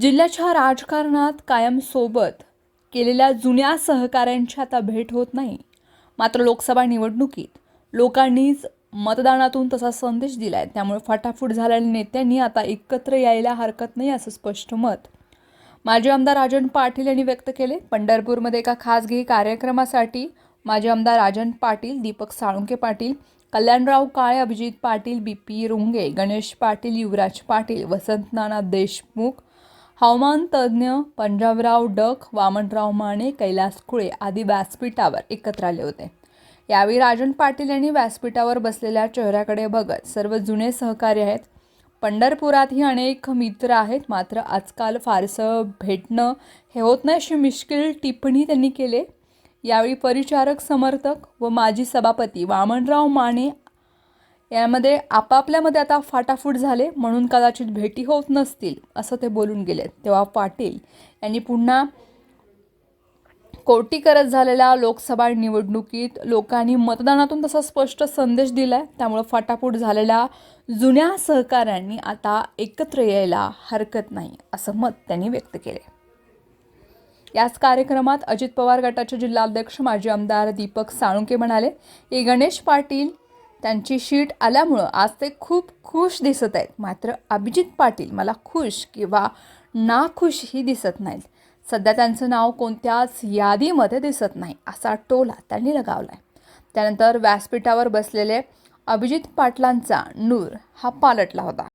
जिल्ह्याच्या राजकारणात कायम सोबत केलेल्या जुन्या सहकाऱ्यांची आता भेट होत नाही. मात्र लोकसभा निवडणुकीत लोकांनीच मतदानातून तसा संदेश दिलाय. त्यामुळे फाटाफूट झालेल्या नेत्यांनी आता एकत्र यायला हरकत नाही असं स्पष्ट मत माजी आमदार राजन पाटील यांनी व्यक्त केले. पंढरपूरमध्ये एका खासगी कार्यक्रमासाठी माजी आमदार राजन पाटील दीपक साळुंके पाटील कल्याणराव काळे अभिजित पाटील बी पी रुंगे गणेश पाटील युवराज पाटील वसंत नाना देशमुख हवामान तज्ज्ञ पंजाबराव डक वामनराव माने कैलास कुळे आदी व्यासपीठावर एकत्र आले होते. यावेळी राजन पाटील यांनी व्यासपीठावर बसलेल्या चेहऱ्याकडे बघत सर्व जुने सहकारी आहेत. पंढरपुरातही अनेक मित्र आहेत मात्र आजकाल फारसं भेटणं हे होत नाही अशी मिश्किल टिप्पणी त्यांनी केली. यावेळी परिचारक समर्थक व माजी सभापती वामनराव माने यामध्ये आपापल्यामध्ये आता फाटाफूट झाले म्हणून कदाचित भेटी होत नसतील असं ते बोलून गेले तेव्हा पाटील यांनी पुन्हा कोटी करत झालेल्या लोकसभा निवडणुकीत लोकांनी मतदानातून तसा स्पष्ट संदेश दिलाय. त्यामुळं फाटाफूट झालेल्या जुन्या सहकाऱ्यांनी आता एकत्र यायला हरकत नाही असं मत त्यांनी व्यक्त केले याच कार्यक्रमात अजित पवार गटाचे जिल्हाध्यक्ष माजी आमदार दीपक साळुंके म्हणाले की गणेश पाटील त्यांची शीट आल्यामुळं आज ते खूप खुश दिसत आहेत. मात्र अभिजित पाटील मला खुश किंवा नाखुशही दिसत नाहीत. सध्या त्यांचं नाव कोणत्याच यादीमध्ये दिसत नाही असा टोला त्यांनी लगावला आहे त्यानंतर व्यासपीठावर बसलेले अभिजित पाटलांचा नूर हा पालटला होता.